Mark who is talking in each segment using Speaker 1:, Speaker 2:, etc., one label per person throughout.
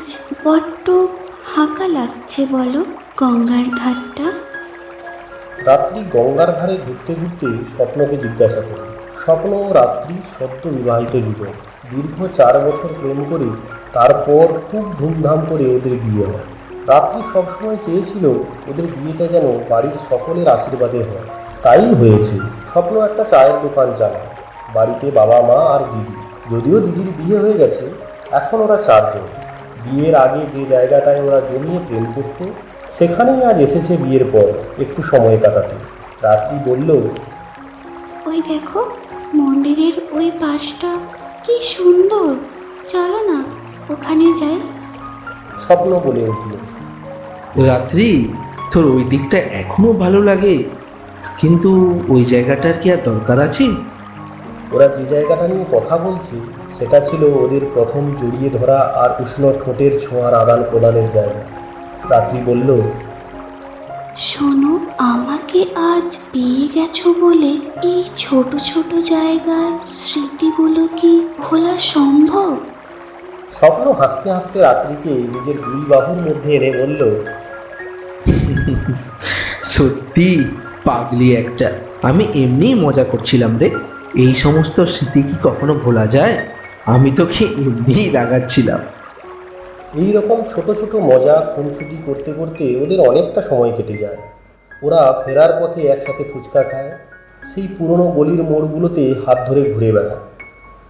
Speaker 1: আজ বড্ড হাঁকা লাগছে বলো গঙ্গার ধারটা?
Speaker 2: রাত্রি গঙ্গার ধারে ঘুরতে ঘুরতে স্বপ্নকে জিজ্ঞাসা করি স্বপ্ন ও রাত্রি সত্য বিবাহিত যুবক দীর্ঘ চার বছর প্রেম করে তারপর খুব ধুমধাম করে ওদের বিয়ে হয়। রাত্রি সবসময় চেয়েছিল ওদের বিয়েটা যেন বাড়ির সকলের আশীর্বাদে হয়। তাই হয়েছে। স্বপ্ন একটা চায়ের দোকান চালায়। বাড়িতে বাবা মা আর দিদি। যদিও দিদির বিয়ে হয়ে গেছে, এখন ওরা চারজন। বিয়ের আগে যে জায়গাটায় ওরা জমিয়ে প্রেম করতো সেখানেই আজ এসেছে বিয়ের পর একটু সময় কাটাতে। রাত্রি বলল
Speaker 1: ওই দেখো মন্দিরের ওই পাশটা কি সুন্দর। চলো না ওখানে যাই।
Speaker 2: স্বপ্ন বলে উঠল।
Speaker 3: রাত্রি তোর ওই দিকটা এখনও ভালো লাগে? কিন্তু ওই জায়গাটার কি আর দরকার আছে?
Speaker 2: ওরা যে জায়গাটা নিয়ে কথা বলছে সেটা ছিল ওদের প্রথম জড়িয়ে ধরা আর উষ্ণ ঠোঁটের ছোঁয়ার আদান প্রদানের জায়গা। রাত্রি বলল
Speaker 1: শোনো আমাকে আজ পেয়ে গেছো বলে এই ছোট ছোট জায়গার স্মৃতিগুলো কি ভোলা সম্ভব?
Speaker 2: স্বপ্ন হাসতে হাসতে রাত্রিকে নিজের দুই বাহুর মধ্যে এনে বলল
Speaker 3: সত্যি পাগলি একটা। আমি এমনিই মজা করছিলাম রে। এই সমস্ত স্মৃতি কি কখনো ভোলা যায়? আমি তোকে এমনিই রাগাচ্ছিলাম।
Speaker 2: এই রকম ছোট ছোট মজা, খুনসুটি করতে করতে ওদের অনেকটা সময় কেটে যায়। ওরা ফেরার পথে একসাথে ফুচকা খায়, সেই পুরনো গলির মোড়গুলোতে হাত ধরে ঘুরে বেড়ায়।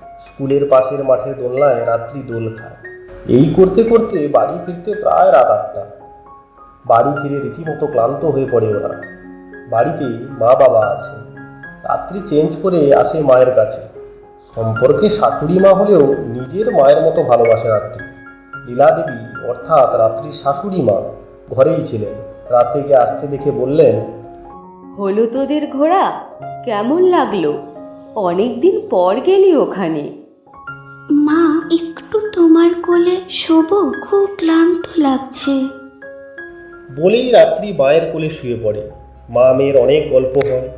Speaker 2: স্কুলের পাশের মাঠের দোলনায় রাত্রি দোল খায়। এই করতে করতে বাড়ি ফিরতে প্রায় রাত আটটা। বাড়ি ফিরে রীতিমতো ক্লান্ত হয়ে পড়ে ওরা। বাড়িতে মা বাবা আছে। রাত্রি চেঞ্জ করে আসে মায়ের কাছে। সম্পর্কে শাশুড়ি মা হলেও নিজের মায়ের মতো ভালোবাসে রাত্রি লীলা দেবী অর্থাৎ রাত্রির শাশুড়ি মা ঘরেই ছিলেন। রাত্রিকে আসতে দেখে বললেন
Speaker 4: হলো তোদের ঘোড়া? কেমন লাগল? অনেকদিন পর গেলি ওখানে।
Speaker 1: মা একটু তোমার কোলে শোবো খুব ক্লান্ত লাগছে।
Speaker 2: বলেই রাত্রি মায়ের কোলে শুয়ে পড়ে। মা মেয়ের অনেক গল্প হয়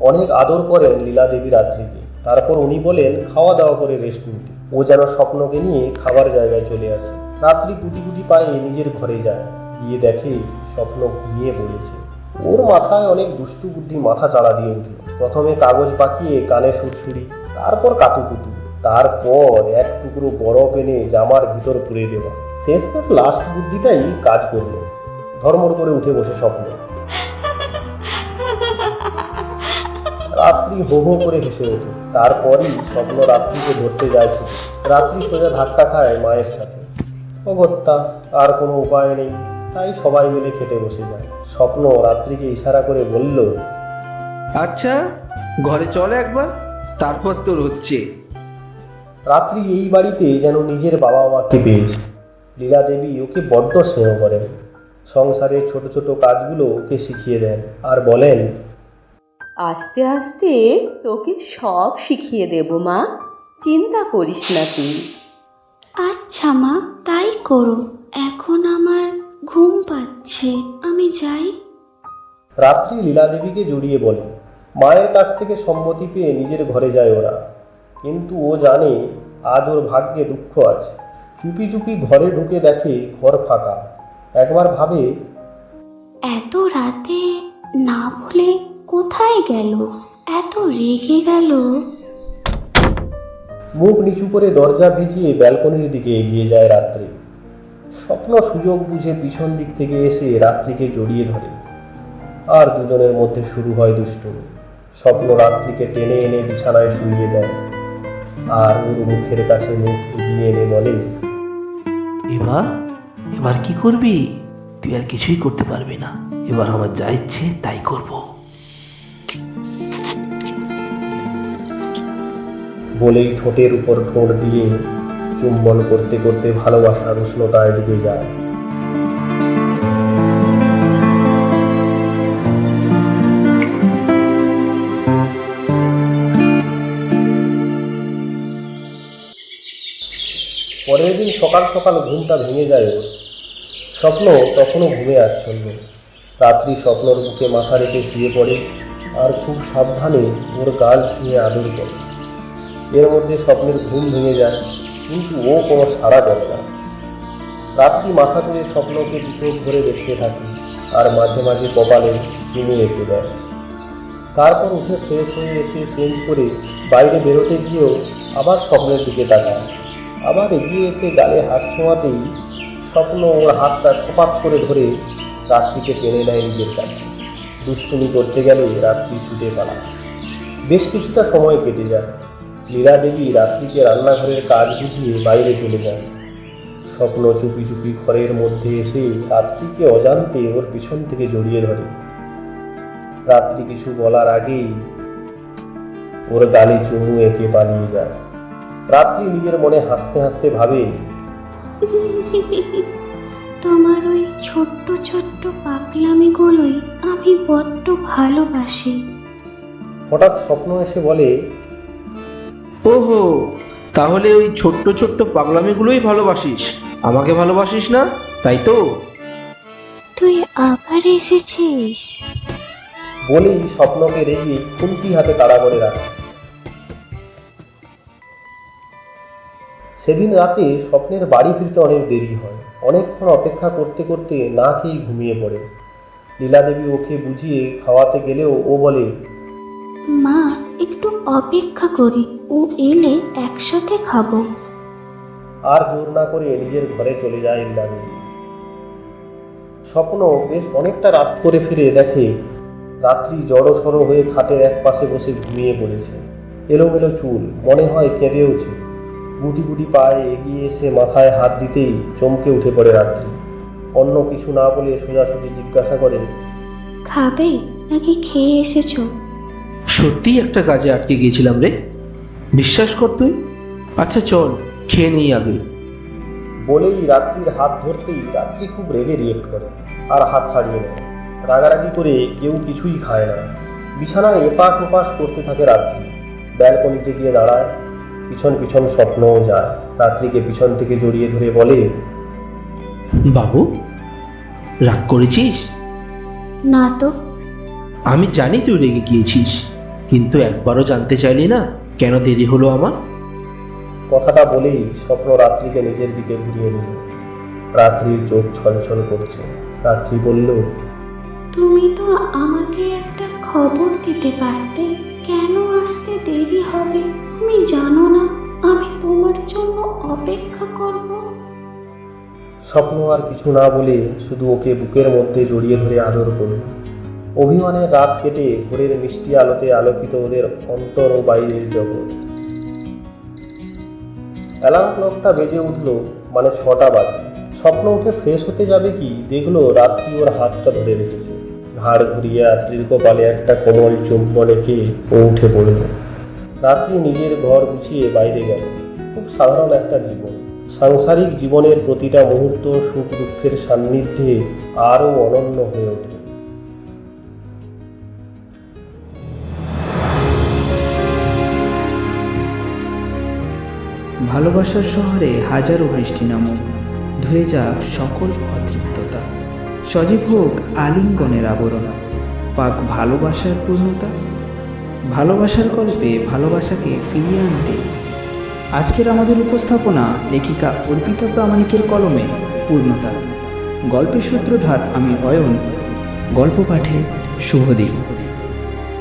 Speaker 2: অনেক আদর করেন লীলা দেবী রাত্রিকে। তারপর উনি বলেন খাওয়া দাওয়া করে রেস্ট নিতে। ও যেন স্বপ্নকে নিয়ে খাবার জায়গায় চলে আসে। রাত্রি গুটি গুটি পায়ে নিজের ঘরে যায়। গিয়ে দেখে স্বপ্ন ঘুমিয়ে পড়েছে। ওর মাথায় অনেক দুষ্টু বুদ্ধি মাথা চাড়া দিয়ে উঠল। প্রথমে কাগজ পাকিয়ে কানে সুরসুরি তারপর কাতুকুতু। তারপর এক টুকরো বরফ এনে জামার ভিতর পুরে দেওয়া। শেষ মেশ লাস্ট বুদ্ধিটাই কাজ করল। ধর্মর করে উঠে বসে স্বপ্ন। রাত্রি হো হো করে হেসে ওঠে। তারপরই স্বপ্ন রাত্রিকে ধরতে যায় রাত্রি সোজা ধাক্কা খায় মায়ের সাথে। অগত্যা আর কোনো উপায় নেই তাই সবাই মিলে খেতে বসে যায়। স্বপ্ন রাত্রিকে ইশারা করে বলল
Speaker 3: আচ্ছা ঘরে চলে একবার তারপর তোর হচ্ছে।
Speaker 2: রাত্রি এই বাড়িতে যেন নিজের বাবা মাকে পেয়েছে। লীলা দেবী ওকে বড্ড স্নেহ করেন। সংসারের ছোট ছোট কাজগুলো ওকে শিখিয়ে দেন আর বলেন
Speaker 4: আস্তে আস্তে তোকে সব শিখিয়ে দেব মা। চিন্তা করিস না তুই।
Speaker 1: আচ্ছা মা তাই করো। এখন আমার ঘুম পাচ্ছে। আমি যাই।
Speaker 2: রাত্রি লীলা দেবীকে জড়িয়ে বলে মায়ের কাছ থেকে সম্মতি পেয়ে নিজের ঘরে যায় ওরা। কিন্তু ও জানে আজ ওর ভাগ্যে দুঃখ আছে। চুপি চুপি ঘরে ঢুকে দেখে ঘর ফাঁকা। একবার ভাবে
Speaker 1: এত রাতে না বলে কোথায় গেল? এত রেগে গেল।
Speaker 2: মুখ নিচু করে দরজা ভিজিয়ে ব্যালকনির দিকে এগিয়ে যায় রাত্রি। স্বপ্ন সুযোগ বুঝে পিছন দিক থেকে এসে রাত্রিকে জড়িয়ে ধরে। আর দুজনের মধ্যে শুরু হয় দুষ্টুমি। স্বপ্ন রাত্রিকে টেনে এনে বিছানায় শুইয়ে দেয়। আর ওর মুখের কাছে মুখ এগিয়ে এনে বলে
Speaker 5: এবার এবার কি করবি? তুই আর কিছুই করতে পারবি না। এবার আমার যা ইচ্ছে তাই করব।
Speaker 2: বলেই ঠোঁটের উপর ঠোঁট দিয়ে চুম্বন করতে করতে ভালোবাসার উষ্ণতায় ডুবে যায়। পরের দিন সকাল সকাল ঘুমটা ভেঙে যায় স্বপ্ন তখনও ঘুমে আচ্ছন্ন। রাত্রি স্বপ্নর বুকে মাথা রেখে শুয়ে পড়ে আর খুব সাবধানে ওর গাল ছুঁয়ে আদর করে। এর মধ্যে স্বপ্নের ঘুম ভেঙে যায়, কিন্তু ও কোনো সাড়া দেয় না। রাত্রি মাথা করে স্বপ্নকে চোখ ধরে দেখতে থাকে, আর মাঝে মাঝে কপালে চুমু এঁকে দেয়। তারপর উঠে ফ্রেশ হয়ে এসে চেঞ্জ করে বাইরে বেরোতে গিয়েও আবার স্বপ্নের দিকে তাকায়। আবার এগিয়ে এসে গালে হাত ছোঁয়াতেই স্বপ্ন ওর হাতটা খপাত করে ধরে রাত্রিকে টেনে নেয় নিজের কাছে। দুষ্টুমি করতে গেলে রাত্রি ছুটে পালায়। বেশ কিছুটা সময় কেটে যায়। লীলা দেবী রাত্রিকে রান্নাঘরের কাজ বুঝিয়ে বাইরে চলে যায় স্বপ্ন চুপি চুপি ঘরের মধ্যে এসে রাত্রিকে অজান্তে ওর পিছন থেকে জড়িয়ে ধরে। রাত্রি কিছু বলার আগেই ওর গালে চুমু এঁকে পালিয়ে যায়। রাত্রি নিজের মনে হাসতে হাসতে ভাবে
Speaker 1: তোমার ওই ছোট্ট ছোট্ট পাগলামিগুলোই আমি বড্ড ভালোবাসি।
Speaker 2: হঠাৎ স্বপ্ন এসে বলে
Speaker 3: ওহো তাহলে ওই ছোট্ট ছোট্ট পাগলামিগুলোই ভালোবাসিস। আমাকে ভালোবাসিস না তাই তো?
Speaker 1: তুই আবার এসেছিস?
Speaker 2: বলেই স্বপ্নকে রেগে খুন্তি হাতে তাড়া করে রাখে। সেদিন রাতে স্বপ্নের বাড়ি ফিরতে অনেক দেরি হয়। অনেকক্ষণ অপেক্ষা করতে করতে না খেয়েই ঘুমিয়ে পড়ে। লীলা দেবী ওকে বুঝিয়ে খাওয়াতে গেলেও ও বলে
Speaker 1: মা একটু অপেক্ষা করি ও এলে একসাথে খাব।
Speaker 2: আর জোর না করে নিজের ঘরে চলে যায় দেবী স্বপ্ন বেশ অনেকটা রাত করে ফিরে দেখে রাত্রি জড়ো সড়ো হয়ে খাটের এক পাশে বসে ঘুমিয়ে পড়েছে। এলোমেলো চুল মনে হয় কেঁদেওছে গুটি গুটি পায়ে এগিয়ে এসে মাথায় হাত দিতেই চমকে উঠে পড়ে রাত্রি। অন্য কিছু না বলে সোজাসুজি জিজ্ঞাসা করে
Speaker 1: খাবে? নাকি খেয়ে এসেছ?
Speaker 3: সত্যিই একটা কাজে আটকে গিয়েছিলাম রে। বিশ্বাস কর তুই? আচ্ছা চল খেয়ে নিই আগে।
Speaker 2: বলেই রাত্রির হাত ধরতেই রাত্রি খুব রেগে রিয়েক্ট করে আর হাত ছাড়িয়ে নেয়। রাগারাগি করে কেউ কিছুই খায় না। বিছানায় এপাশ ওপাশ করতে থাকে রাত্রি। ব্যালকনিতে গিয়ে দাঁড়ায়। পিছন পিছন স্বপ্নও যায়। রাত্রিকে পিছন থেকে জড়িয়ে ধরে বলে
Speaker 3: বাবু রাগ করেছিস?
Speaker 1: না তো।
Speaker 3: আমি জানি তুই রেগে গিয়েছিস। কিন্তু একবারও জানতে চাইলি না? কেন দেরি হলো আমার?
Speaker 2: কথাটা বলেই স্বপ্ন রাত্রিকে নিজের দিকে ঘুরিয়ে নিল। রাত্রির চোখ ছলছল করছে। রাত্রি বলল
Speaker 1: তুমি তো আমাকে একটা খবর দিতে পারতে। কেন আসতে দেরি হবে? তুমি জানো না আমি তোমার জন্য অপেক্ষা করব।
Speaker 2: স্বপ্ন আর কিছু না বলে শুধু ওকে বুকের মধ্যে জড়িয়ে ধরে আদর করল। অভিমানের রাত কেটে ভোরের মিষ্টি আলোতে আলোকিত ওদের অন্তর ও বাইরের জগৎ। অ্যালার্ম ক্লকটা বেজে উঠল মানে ছটা বাজে। স্বপ্ন উঠে ফ্রেশ হতে যাবে কি দেখল রাত্রি ওর হাতটা ধরে রেখেছে। ঘাড় ঘুরিয়ে রাত্রির কপালে একটা কোমল চুম্বন রেখে ও উঠে পড়ল। রাত্রি নিজের ঘর গুছিয়ে বাইরে গেল। খুব সাধারণ একটা জীবন। সাংসারিক জীবনের প্রতিটা মুহূর্ত সুখ দুঃখের সান্নিধ্যে আরও অনন্য হয়ে ওঠে।
Speaker 6: ভালোবাসার শহরে হাজারো বৃষ্টি নামুক, ধুয়ে যাক সকল অতৃপ্ততা। সজীব হোক আলিঙ্গনের আবরণ। পাক ভালোবাসার পূর্ণতা। ভালোবাসার গল্পে ভালোবাসাকে ফিরিয়ে আনতে। আজকের আমাদের উপস্থাপনা লেখিকা অর্পিতা প্রামাণিকের কলমে পূর্ণতা। গল্পের সূত্রধার আমি অয়ন। গল্প পাঠে শুভদীপ।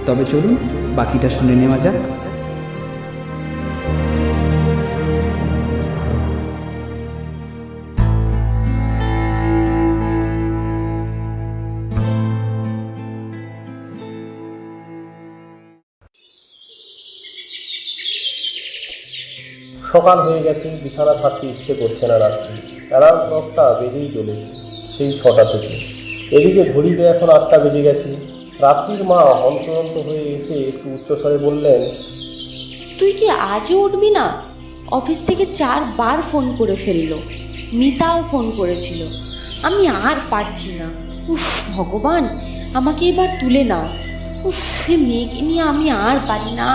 Speaker 6: তবে চলুন বাকিটা শুনে নেওয়া যাক।
Speaker 2: সকাল হয়ে গেছে, বিছানা ছাড়তে ইচ্ছে করছে না রাত্রি। অ্যালার্ম ক্লকটা বেজেই চলেছে, সেই ছটা থেকে। এদিকে ঘড়িতে এখন আটটা বেজে গেছে। রাত্রির মা হন্তদন্ত হয়ে এসে একটু উচ্চস্বরে বললেন,
Speaker 7: তুই কি আজও উঠবি না? অফিস থেকে চারবার ফোন করে ফেলল। মিতাও ফোন করেছিল। আমি আর পারছি না। উফ, ভগবান, আমাকে এবার তুলে নাও। উফ মেয়েকে নিয়ে আমি আর পারি না।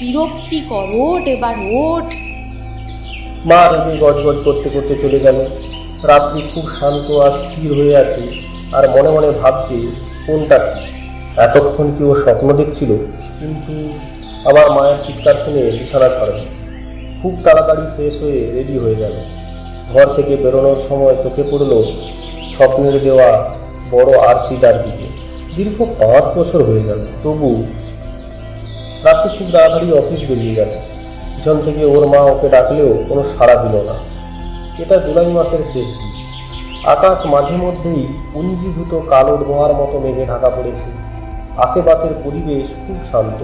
Speaker 7: বিরক্তি কর ওঠ, এবার ওঠ।
Speaker 2: মা রেগে গজগজ করতে করতে চলে গেল। রাত্রি খুব শান্ত আর স্থির হয়ে আছে আর মনে মনে ভাবছে, কোনটা ঠিক? এতক্ষণ কি ও স্বপ্ন দেখছিল? কিন্তু আবার মায়ের চিৎকার শুনে বিছানা ছাড়ল খুব তাড়াতাড়ি ফ্রেশ হয়ে রেডি হয়ে গেল। ঘর থেকে বেরোনোর সময় চোখে পড়ল স্বপ্নের দেওয়া বড় আরসিটার দিকে। দীর্ঘ পাঁচ বছর হয়ে গেল, তবু রাতে খুব তাড়াতাড়ি অফিস বেরিয়ে গেল। পিছন থেকে ওর মা ওকে ডাকলেও কোনো সাড়া দিল না। এটা জুলাই মাসের শেষ দিন। আকাশ মাঝে মধ্যেই পুঞ্জীভূত কালো ধোঁয়ার মতো মেঘে ঢাকা পড়েছে। আশেপাশের পরিবেশ খুব শান্ত।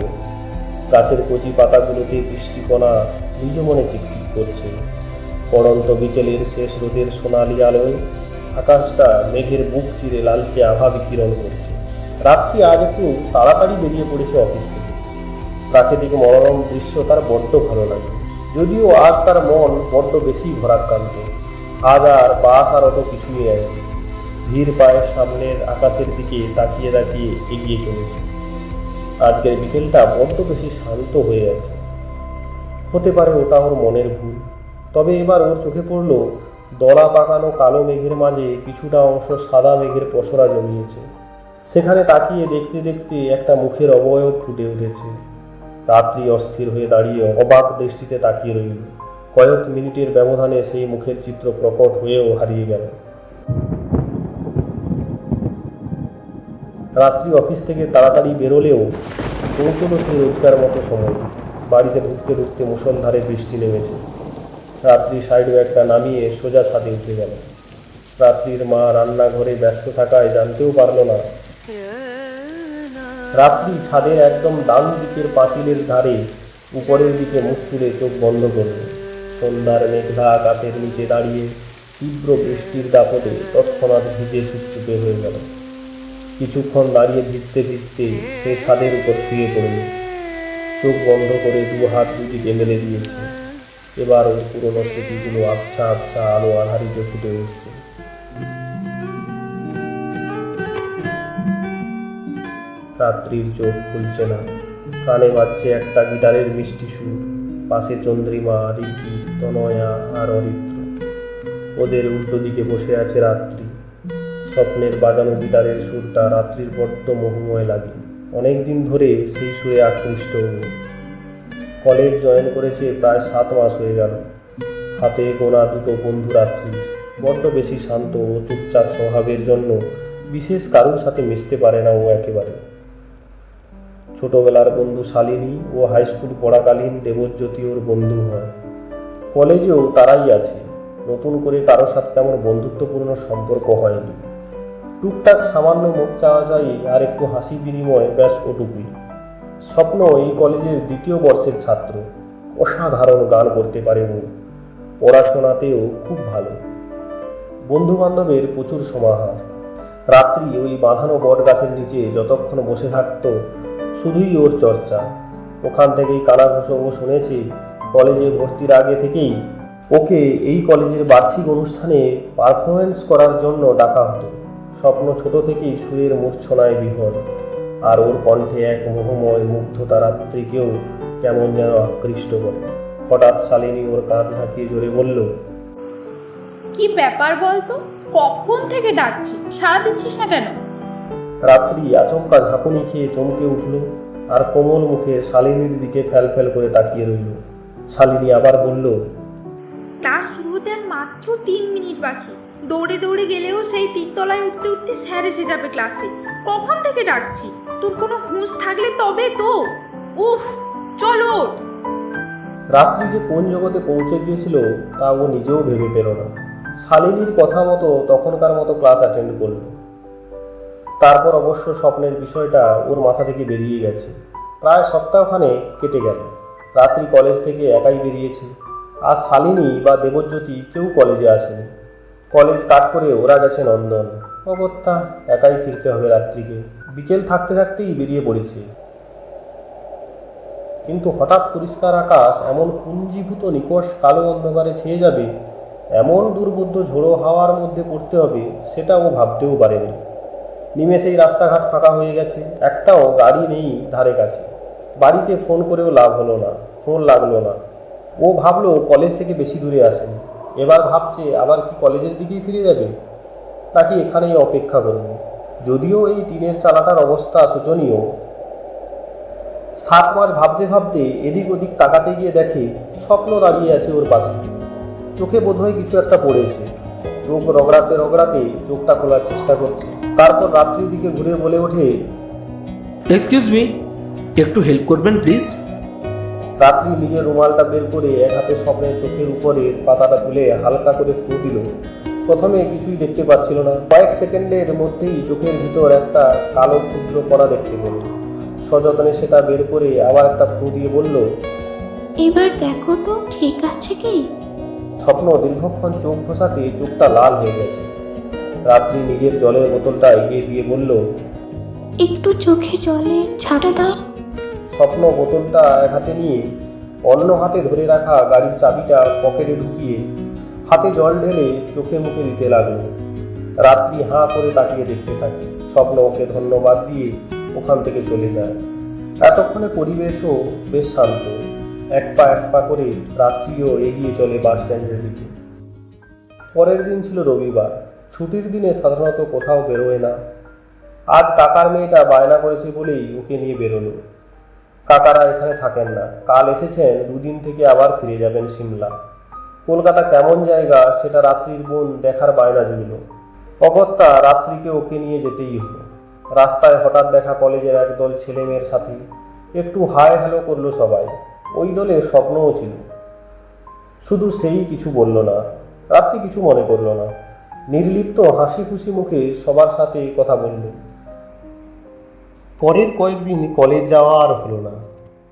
Speaker 2: গাছের কচি পাতাগুলোতে বৃষ্টিকণা নিজ মনে চিকচিক করছে। পড়ন্ত বিকেলের শেষ রোদের সোনালি আলোয় আকাশটা মেঘের বুক চিরে লালচে আভা বিকিরণ করছে। রাত্রি আজ একটু তাড়াতাড়ি বেরিয়ে পড়েছে অফিস থেকে। প্রাকৃতিক মনোরম দৃশ্য তার বড্ড ভালো লাগে। যদিও আজ তার মন বড্ড বেশি ভরাক্রান্ত। আজ আর বাস আর অত কিছুই নেয়নি ধীর পায়ের সামনের আকাশের দিকে তাকিয়ে তাকিয়ে এগিয়ে চলেছে। আজকের বিকেলটা বড্ড বেশি শান্ত হয়ে আছে। হতে পারে ওটা ওর মনের ভুল। তবে এবার ওর চোখে পড়ল, দলা পাকানো কালো মেঘের মাঝে কিছুটা অংশ সাদা মেঘের পসরা জমিয়েছে। সেখানে তাকিয়ে দেখতে দেখতে একটা মুখের অবয়ব ফুটে উঠেছে। রাত্রি অস্থির হয়ে দাঁড়িয়ে অবাক দৃষ্টিতে তাকিয়ে রইল। কয়েক মিনিটের ব্যবধানে সেই মুখের চিত্র প্রকট হয়েও হারিয়ে গেল। রাত্রি অফিস থেকে তাড়াতাড়ি বেরোলেও পৌঁছলো সেই রোজকার মতো সময়। বাড়িতে ঢুকতে ঢুকতে মুষলধারে বৃষ্টি নেমেছে। রাত্রি সাইড ব্যাগটা নামিয়ে সোজা ছাদে উঠে গেল। রাত্রির মা রান্নাঘরে ব্যস্ত থাকায় জানতেও পারল না রাত্রি ছাদের একদম ডান দিকের পাঁচিলের ধারে, উপরের দিকে মুখ তুলে চোখ বন্ধ করল। সন্ধ্যার মেঘলা আকাশের নিচে দাঁড়িয়ে তীব্র বৃষ্টির দাপটে তৎক্ষণাৎ ভিজে চুপচুপে হয়ে গেল। কিছুক্ষণ দাঁড়িয়ে ভিজতে ভিজতে সে ছাদের উপর শুয়ে পড়ল। চোখ বন্ধ করে দু হাত দুদিকে মেলে দিয়েছে। এবার পুরনো স্মৃতিগুলো আবছা আবছা আলো আধারিতে ফুটে উঠছে। রাত্রির চোখ খুলছে না। কানে বাজছে একটা গিটারের মিষ্টি সুর। পাশে চন্দ্রিমা, রিকি, তনয়া আর অরিত্র। ওদের উল্টো দিকে বসে আছে রাত্রি। স্বপ্নের বাজানো গিটারের সুরটা রাত্রির বড্ড মোহময় লাগে। অনেক দিন ধরে সেই সুরে আকৃষ্ট ও। কলেজ জয়েন করেছে প্রায় সাত মাস হয়ে গেল। হাতে গোনা দুটো বন্ধু রাত্রির। বড্ড বেশি শান্ত ও চুপচাপ স্বভাবের জন্য বিশেষ কারুর সাথে মিশতে পারে না ও একেবারে। ছোটবেলার বন্ধু শালিনী ও হাই স্কুল পড়াকালীন দেবজ্যোতি ওর বন্ধু হয়। কলেজেও তারাই আছে। নতুন করে কারোর সাথে তেমন বন্ধুত্বপূর্ণ সম্পর্ক হয়নি। টুকটাক সামান্য মুখ চাওয়া যায় আর একটু হাসি বিনিময় ব্যাস ওটুকুই। স্বপ্ন এই কলেজের দ্বিতীয় বর্ষের ছাত্র। অসাধারণ গান করতে পারে ও। পড়াশোনাতেও খুব ভালো। বন্ধু বান্ধবের প্রচুর সমাহার। রাত্রি ওই বাঁধানো বট গাছের নিচে যতক্ষণ বসে থাকতো শুধুই ওর চর্চা। ওখান থেকেই কানাঘুষো শুনেছি, কলেজে ভর্তির আগে থেকেই। ওকে এই কলেজের বার্ষিক অনুষ্ঠানে পারফরমেন্স করার জন্য ডাকা হতো। স্বপ্ন ছোট থেকেই সুরের মূর্ছনায় বিহল। আর ওর কণ্ঠে এক মোহময় মুগ্ধতা রাত্রিকেও কেমন যেন আকৃষ্ট করে। হঠাৎ শালিনী ওর কাঁধ ঝাঁকিয়ে জোরে বলল,
Speaker 8: কি ব্যাপার বলতো? কখন থেকে ডাকছি? সারা দিচ্ছিস না কেন?
Speaker 2: রাত্রি আচমকা ঝাঁকুনি খেয়ে চমকে উঠল আর কোমল মুখে শালিনীর দিকে ফ্যাল ফ্যাল করে তাকিয়ে রইল। শালিনী আবার বলল
Speaker 8: ক্লাস শুরু হতে আর মাত্র তিন মিনিট বাকি। দৌড়ে দৌড়ে গেলেও সেই তিনতলায় উঠতে উঠতে স্যার এসে যাবে ক্লাসে। কখন থেকে ডাকছি? তোর কোনো হুঁশ থাকলে তবে তো। উফ চলো
Speaker 2: রাত্রি যে কোন জগতে পৌঁছে গিয়েছিল তা ও নিজেও ভেবে পেল না। শালিনীর কথা মতো তখনকার মতো ক্লাস অ্যাটেন্ড করল। তারপর অবশ্য স্বপ্নের বিষয়টা ওর মাথা থেকে বেরিয়ে গেছে। প্রায় সপ্তাহখানে কেটে গেল। রাত্রি কলেজ থেকে একাই বেরিয়েছে। আর শালিনী বা দেবজ্যোতি কেউ কলেজে আসেনি। কলেজ কাট করে ওরা গেছে নন্দন। অগত্যা একাই ফিরতে হবে রাত্রিকে। বিকেল থাকতে থাকতেই বেরিয়ে পড়েছে। কিন্তু হঠাৎ পরিষ্কার আকাশ এমন পুঞ্জীভূত নিকষ কালো অন্ধকারে ছেয়ে যাবে, এমন দুর্বোধ্য ঝোড়ো হাওয়ার মধ্যে পড়তে হবে, সেটা ও ভাবতেও পারেনি। নিমেষেই রাস্তাঘাট ফাঁকা হয়ে গেছে। একটাও গাড়ি নেই ধারে কাছে। বাড়িতে ফোন করেও লাভ হলো না, ফোন লাগল না। ও ভাবলো কলেজ থেকে বেশি দূরে আসেনি এবার ভাবছে আবার কি কলেজের দিকেই ফিরে যাবে? নাকি এখানেই অপেক্ষা করবে? যদিও এই টিনের চালাটার অবস্থা শোচনীয়। সাত মাস ভাবতে ভাবতে এদিক ওদিক তাকাতে গিয়ে দেখে স্বপ্ন দাঁড়িয়ে আছে ওর পাশে। চোখে বোধহয় কিছু একটা পড়েছে। চোখ রগড়াতে রগড়াতে চোখটা খোলার চেষ্টা করছে। তারপর রাত্রির দিকে ঘুরে বলে ওঠে
Speaker 3: এক্সকিউজ মি একটু হেল্প করবেন প্লিজ
Speaker 2: রাত্রি নিজের রুমালটা বের করে এক হাতে স্বপ্নের চোখের উপরে পাতাটা তুলে হালকা করে ফু দিল। প্রথমে কিছুই দেখতে পাচ্ছিল না। কয়েক সেকেন্ডের মধ্যেই চোখের ভিতর একটা কালো ক্ষুদ্র কণা দেখতে পেল। সযত্নে সেটা বের করে আবার একটা ফু দিয়ে বলল
Speaker 1: এবার দেখো তো ঠিক আছে কি?
Speaker 2: স্বপ্ন দীর্ঘক্ষণ চোখ ঘষাতে চোখটা লাল হয়ে গেছে। রাত্রি নিজের জলের বোতলটা এগিয়ে দিয়ে বলল
Speaker 1: একটু চোখে জলে ছাটা দাও।
Speaker 2: স্বপ্ন বোতলটা এক হাতে নিয়ে অন্য হাতে ধরে রাখা গাড়ির চাবিটা পকেটে ঢুকিয়ে হাতে জল ঢেলে চোখে মুখে দিতে লাগল। রাত্রি হাঁ করে তাকিয়ে দেখতে থাকে। স্বপ্ন ওকে ধন্যবাদ দিয়ে ওখান থেকে চলে যায়। এতক্ষণে পরিবেশও বেশ শান্ত। এক পা এক পা করে রাত্রিও এগিয়ে চলে বাস স্ট্যান্ডের দিকে। পরের দিন ছিল রবিবার। ছুটির দিনে সাধারণত কোথাও বেরোয় না। আজ কাকার মেয়েটা বায়না করেছে বলেই ওকে নিয়ে বেরোলো। কাকারা এখানে থাকেন না। কাল এসেছেন, দুদিন থেকে আবার ফিরে যাবেন সিমলা। কলকাতা কেমন জায়গা, সেটা রাত্রির বোন দেখার বায়না জুড়ল। অগত্যা রাত্রিকে ওকে নিয়ে যেতেই হলো। রাস্তায় হঠাৎ দেখা কলেজের একদল ছেলে মেয়ের সাথে। একটু হাই হ্যালো করল সবাই। ওই দলে স্বপ্নও ছিল। শুধু সেই কিছু বলল না। রাত্রি কিছু মনে করল না। নির্লিপ্ত হাসি খুশি মুখে সবার সাথে কথা বলল। পরের কয়েকদিন কলেজ যাওয়া আর হলো না।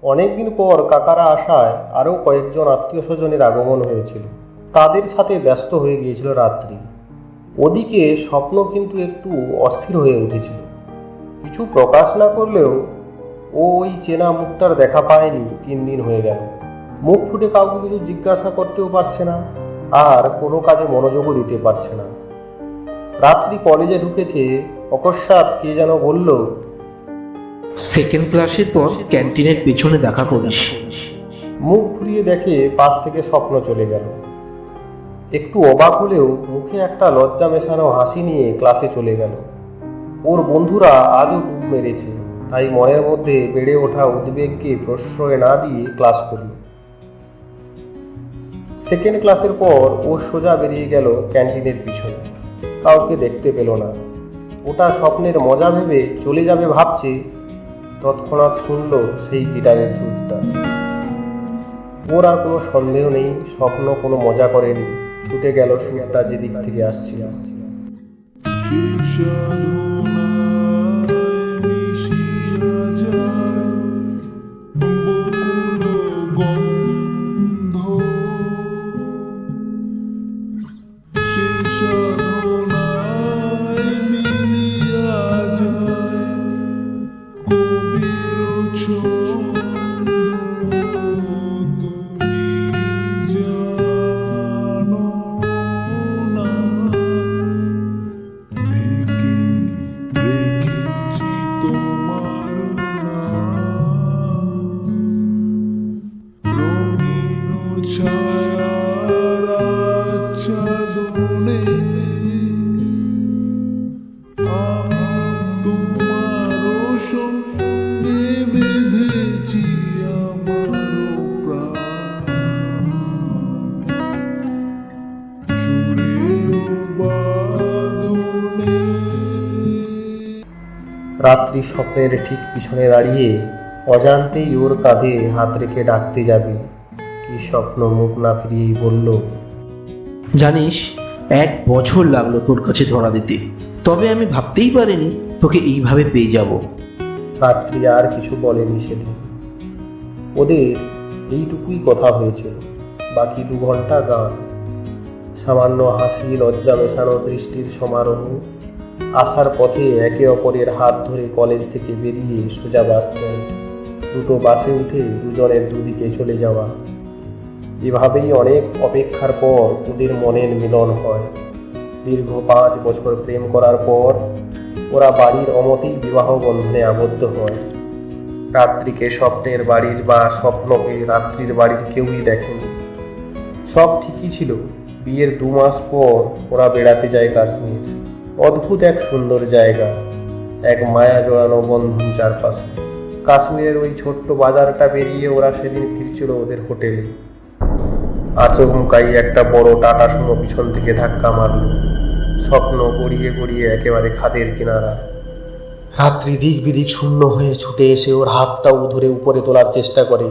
Speaker 2: অনেকদিন পর কাকারা আসায় আরও কয়েকজন আত্মীয় স্বজনের আগমন হয়েছিল। তাদের সাথে ব্যস্ত হয়ে গিয়েছিল রাত্রি। ওদিকে স্বপ্ন কিন্তু একটু অস্থির হয়ে উঠেছিল। কিছু প্রকাশ না করলেও ও ওই চেনা মুখটার দেখা পায়নি তিন দিন হয়ে গেল। মুখ ফুটে কাউকে কিছু জিজ্ঞাসা করতেও পারছে না, আর কোনো কাজে মনোযোগও দিতে পারছে না। রাত্রি কলেজে ঢুকেছে অকস্মাৎ কে যেন বলল
Speaker 3: সেকেন্ড ক্লাসের পর ক্যান্টিনের পেছনে দেখা করিস।
Speaker 2: মুখ ঘুরিয়ে দেখে পাশ থেকে স্বপ্ন চলে গেল। একটু অবাক হলেও মুখে একটা লজ্জা মেশানো হাসি নিয়ে ক্লাসে চলে গেল। ওর বন্ধুরা আজও ডুব মেরেছে তাই মনের মধ্যে বেড়ে ওঠা উদ্বেগকে প্রশ্রয় না দিয়ে ক্লাস করল। সেকেন্ড ক্লাসের পর ও সোজা বেরিয়ে গেল ক্যান্টিনের পিছনে। কাউকে দেখতে পেল না। ওটা স্বপ্নের মজা ভেবে চলে যাবে ভাবছে, তৎক্ষণাৎ শুনল সেই গিটারের সুরটা। ওর আর কোনো সন্দেহ নেই, স্বপ্ন কোনো মজা করেনি, ছুটে গেল সুরটা যেদিক থেকে আসছিল রাত্রি স্বপ্নের ঠিক পিছনে দাঁড়িয়ে অজান্তেই ওর কাঁধে হাত রেখে ডাকতে যাবে। কি স্বপ্ন মুখ না ফিরিয়েই বলল
Speaker 3: জানিস এক বছর লাগল তোর কাছে ধরা দিতে। তবে আমি ভাবতেই পারিনি তোকে এইভাবে পেয়ে যাব।
Speaker 2: রাত্রি আর কিছু বলেনি সেদিন। ওদের এইটুকুই কথা হয়েছিল বাকি দু ঘণ্টা গান। সামান্য হাসি লজ্জা মেশানো দৃষ্টির সমারোহ আসার পথে একে অপরের হাত ধরে কলেজ থেকে বেরিয়ে সোজা বাস স্ট্যান্ড দুটো বাসে উঠে দুজনের দুদিকে চলে যাওয়া। এভাবেই অনেক অপেক্ষার পর ওদের মনের মিলন হয়। দীর্ঘ পাঁচ বছর প্রেম করার পর ওরা বাড়ির অমতেই বিবাহ বন্ধনে আবদ্ধ হয়। রাত্রিকে স্বপ্নের বাড়ির বা স্বপ্নকে রাত্রির বাড়ির কেউই দেখেনি। সব ঠিকই ছিল। বিয়ের দু মাস পর ওরা বেড়াতে যায় কাশ্মীর। অদ্ভুত এক সুন্দর জায়গা, এক মায়া জড়ানো বন্ধন চারপাশে। কাশ্মীরের ওই ছোট্ট বাজারটা পেরিয়ে ওরা সেদিন ফিরছিল ওদের হোটেলে। আচমকাই একটা বড় টাটা সুমো পিছন থেকে ধাক্কা মারল। স্বপ্ন গড়িয়ে গড়িয়ে একেবারে খাদের কিনারা। রাত্রি দিক বিদিক শূন্য হয়ে ছুটে এসে ওর হাতটাও ধরে উপরে তোলার চেষ্টা করে।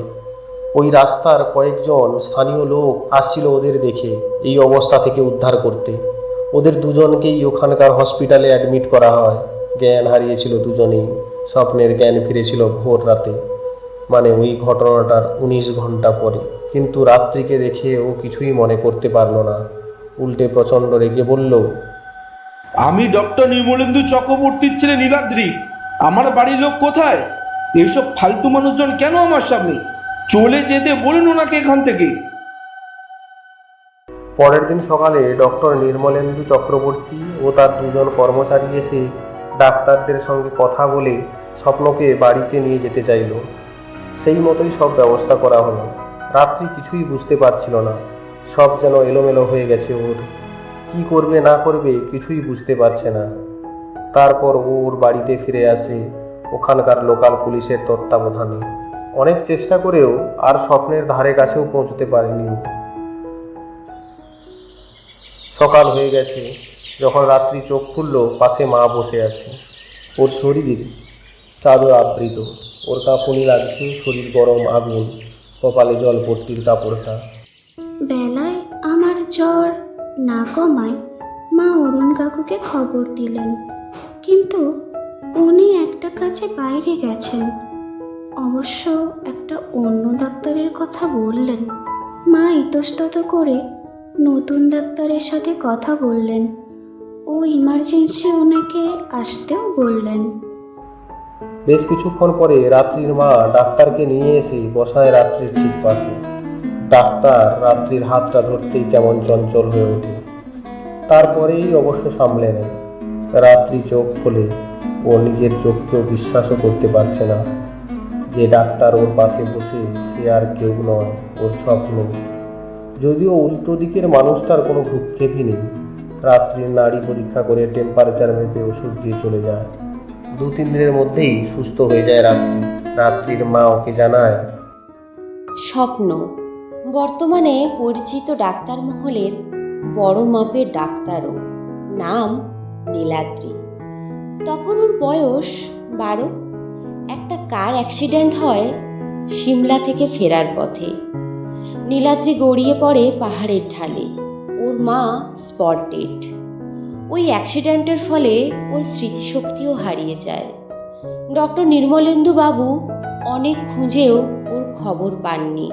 Speaker 2: ওই রাস্তার কয়েকজন স্থানীয় লোক আসছিল ওদের দেখে এই অবস্থা থেকে উদ্ধার করতে। ওদের দুজনকেই ওখানকার হসপিটালে অ্যাডমিট করা হয়। জ্ঞান হারিয়েছিল দুজনেই। স্বপ্নের জ্ঞান ফিরেছিল ভোর রাতে। মানে ওই ঘটনাটার উনিশ ঘণ্টা পরে। কিন্তু রাত্রিকে দেখে ও কিছুই মনে করতে পারল না। উল্টে প্রচণ্ড রেগে বলল,
Speaker 3: আমি ডক্টর নির্মলেন্দু চক্রবর্তীর ছেলে নীলাদ্রি। আমার বাড়ির লোক কোথায়? এইসব ফালতু মানুষজন কেন আমার সামনে? চলে যেতে বলুন ওনাকে এখান থেকে।
Speaker 2: পরের দিন সকালে ডক্টর নির্মলেন্দু চক্রবর্তী ও তার দুজন কর্মচারী এসে ডাক্তারদের সঙ্গে কথা বলে স্বপ্নকে বাড়িতে নিয়ে যেতে চাইল। সেই মতোই সব ব্যবস্থা করা হলো। রাত্রি কিছুই বুঝতে পারছিল না। সব যেন এলোমেলো হয়ে গেছে ওর। কি করবে, না করবে কিছুই বুঝতে পারছে না। তারপর ওর বাড়িতে ফিরে আসে ওখানকার লোকাল পুলিশের তত্ত্বাবধানে। অনেক চেষ্টা করেও আর স্বপ্নের ধারে কাছেও পৌঁছতে পারেনি। সকাল হয়ে গেছে, যখন রাত্রি চোখ খুলল, পাশে মা বসে আছে। ওর শরীর চাদর আবৃত। ওর কাঁপুনি লাগছে, শরীর গরম আগুন, কপালে জলপট্টির কাপড়টা।
Speaker 1: বেলায় আমার জ্বর, না কমায়, মা অরুণ কাকুকে খবর দিলেন। কিন্তু উনি একটা কাজে বাইরে গেছেন। অবশ্য একটা অন্য ডাক্তারের কথা বললেন। মা ইতস্তত করে নতুন ডাক্তারের সাথে কথা বললেন। ও ইমার্জেন্সি ওনাকে আসতেও বললেন।
Speaker 2: বেশ কিছুক্ষণ পরে রাত্রির মা ডাক্তারকে নিয়ে এসে বসায় রাত্রির ঠিক পাশে। ডাক্তার রাত্রির হাতটা ধরতেই কেমন চঞ্চল হয়ে ওঠে। তারপরেই অবশ্য সামলে নেয়। রাত্রি চোখ খোলে ও নিজের চোখকেও বিশ্বাসও করতে পারছে না। যে ডাক্তার ওর পাশে বসে সে আর কেউ নয়, ওর স্বপ্ন। যদিও উল্টো দিকের মানুষটার কোনো ভ্রুক্ষেপই নেই। রাত্রির নাড়ি পরীক্ষা করে টেম্পারেচার মেপে ওষুধ দিয়ে চলে যায়। দু তিন দিনের মধ্যেই সুস্থ হয়ে যায় রাত্রি। রাত্রির মা ওকে জানায়,
Speaker 7: স্বপ্ন। বর্তমানে পরিচিত ডাক্তার মহলের বড় মাপের ডাক্তারও নাম নীলাদ্রি। তখন ওর বয়স বারো। একটা কার অ্যাক্সিডেন্ট হয় সিমলা থেকে ফেরার পথে। নীলাদ্রি গড়িয়ে পড়ে পাহাড়ের ঢালে। ওর মা স্পটেড। ওই অ্যাক্সিডেন্টের ফলে ওর স্মৃতিশক্তিও হারিয়ে যায়। ডক্টর নির্মলেন্দু বাবু অনেক খুঁজেও ওর খবর পাননি।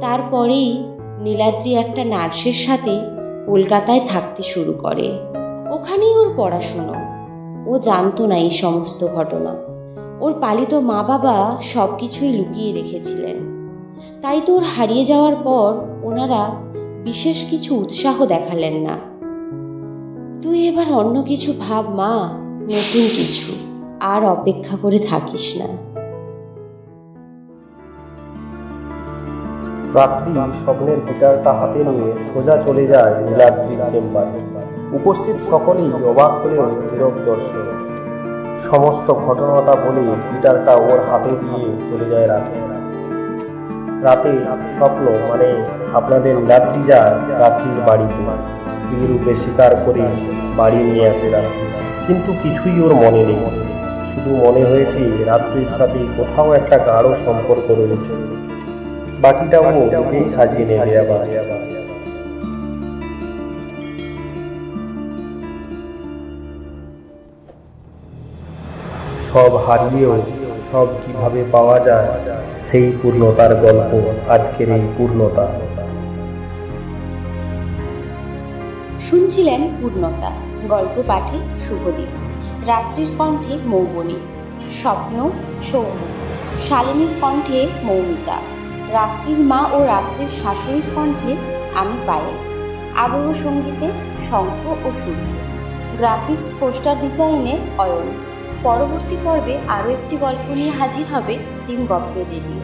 Speaker 7: তারপরেই নীলাদ্রি একটা নার্সের সাথে কলকাতায় থাকতে শুরু করে। ওখানেই ওর পড়াশুনো। ও জানতো না এই সমস্ত ঘটনা। ওর পালিত মা বাবা সব কিছুই লুকিয়ে রেখেছিলেন। তাই তো ওর হারিয়ে যাওয়ার পর ওনারা বিশেষ কিছু উৎসাহ দেখালেন না। তুই এবার অন্য কিছু ভাব মা, নতুন কিছু, আর অপেক্ষা করে থাকিস না।
Speaker 2: রাত্রি স্বপ্নের গিটারটা হাতে নিয়ে সোজা চলে যায় নীলাদ্রির চেম্বারে। উপস্থিত সকলেই অবাক হলেও নীরব দর্শক। সমস্ত ঘটনাটা বলে গিটারটা ওর হাতে দিয়ে চলে যায় রাতে। রাতে স্বপ্ন মানে আপনাদের নীলাদ্রি যায় রাত্রির বাড়িতে। স্ত্রী রূপে শিকার করে বাড়ি নিয়ে আসে রাত্রি। কিন্তু কিছুই ওর মনে নেই। শুধু মনে হয়েছে রাত্রির সাথে কোথাও একটা গাঢ় সম্পর্ক রয়েছে। বাকিটা ও নিজেই সাজিয়ে নেবে আবার। সব হারিয়েও সব কীভাবে পাওয়া যায়, সেই পূর্ণতার গল্প আজকের এই পূর্ণতা।
Speaker 7: শুনছিলেন পূর্ণতা, গল্প পাঠে শুভদীপ। রাত্রির কণ্ঠে মৌবনী, স্বপ্ন, সৌম্য। শালিনীর কণ্ঠে মৌমিতা। রাত্রির মা ও রাত্রির শাশুড়ির কণ্ঠে আমি পায়েল। আবহ সঙ্গীতে শঙ্খ ও সূর্য। গ্রাফিক্স, পোস্টার ডিজাইনে অয়ন। পরবর্তী পর্বে আরও একটি গল্প নিয়ে হাজির হবে টিম গপ্পের রেডিও।